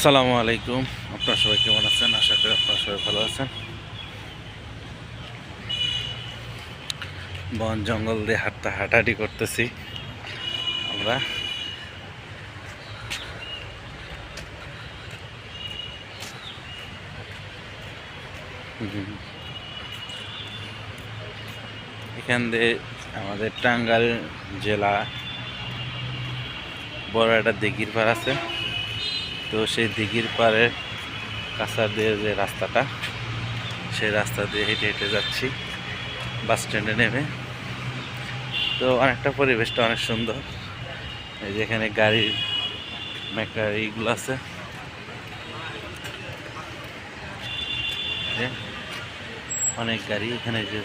আসসালামু আলাইকুম। আপনারা সবাই কেমন আছেন? আশা করি আপনারা সবাই ভালো আছেন। বন জঙ্গল দিয়ে হাঁটতে হাঁটাহাঁটি করতেছি আমরা। এখান দিয়ে আমাদের টাঙ্গাইল জেলা বড় একটা দিঘির পাড় আছে। তো সেই দিঘির পাড়ে কাঁচা দিয়ে যে রাস্তাটা, সেই রাস্তা দিয়ে হেঁটে হেঁটে যাচ্ছি, বাস স্ট্যান্ডে নেমে। তো অনেকটা পরিবেশটা অনেক সুন্দর। এই যে এখানে গাড়ির মেকার এইগুলো আছে অনেক গাড়ি এখানে যে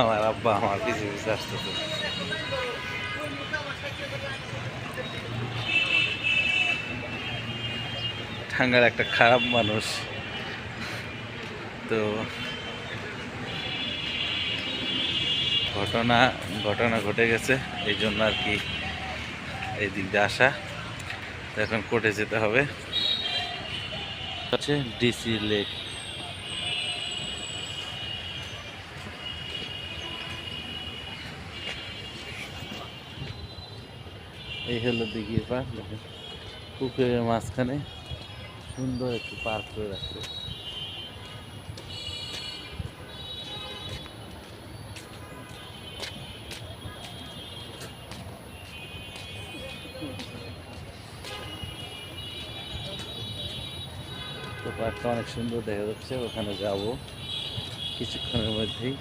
আমার আব্বা আমার পিছিয়ে পিছিয়ে আসতেছে। ঠাঙ্গার একটা খারাপ মানুষ। তো ঘটনা ঘটনা ঘটে গেছে, এই জন্য আর কি এই দিক দিয়ে আসা। এখন কোর্টে যেতে হবে। হচ্ছে ডিসি লেক এই হলো দিঘির পার্ক, দেখেন। পুকুরের মাঝখানে সুন্দর একটি পার্ক করে রাখছে। তো পার্কটা অনেক সুন্দর দেখা যাচ্ছে, ওখানে যাব। কিছুক্ষণের মধ্যেই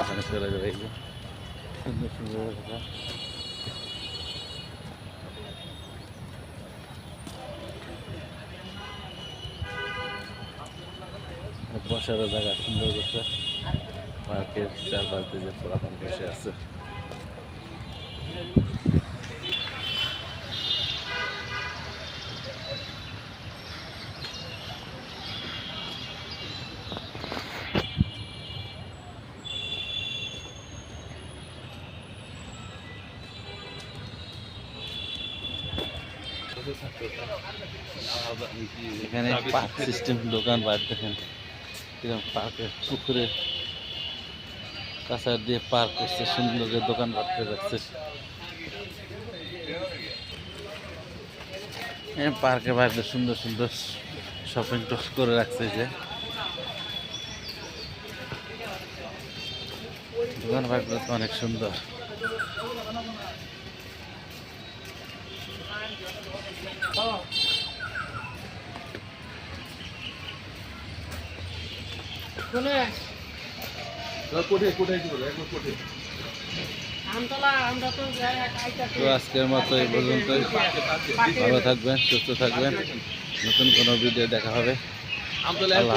ওখানে চলে যাবে এই যে। সুন্দর সুন্দর জায়গা, সুন্দর করছে পার্কের চারপাশ যে পুরাতন বসে আছে। এখানে পার্ক সিস্টেম, দোকান বাদ দেখেন। কীরকম পার্কের পুকুরে কাঁচা দিয়ে পার্ক করছে, সুন্দর করে দোকান বাদ করে রাখছে। পার্কে বাইরে সুন্দর সুন্দর শপিং টস করে রাখছে যে। দোকান বাড়িগুলো তো অনেক সুন্দর। তো আজকের মতো এই পর্যন্তই। ভালো থাকবেন সুস্থ থাকবেন। নতুন কোনো ভিডিও দেখা হবে। আল্লাহ।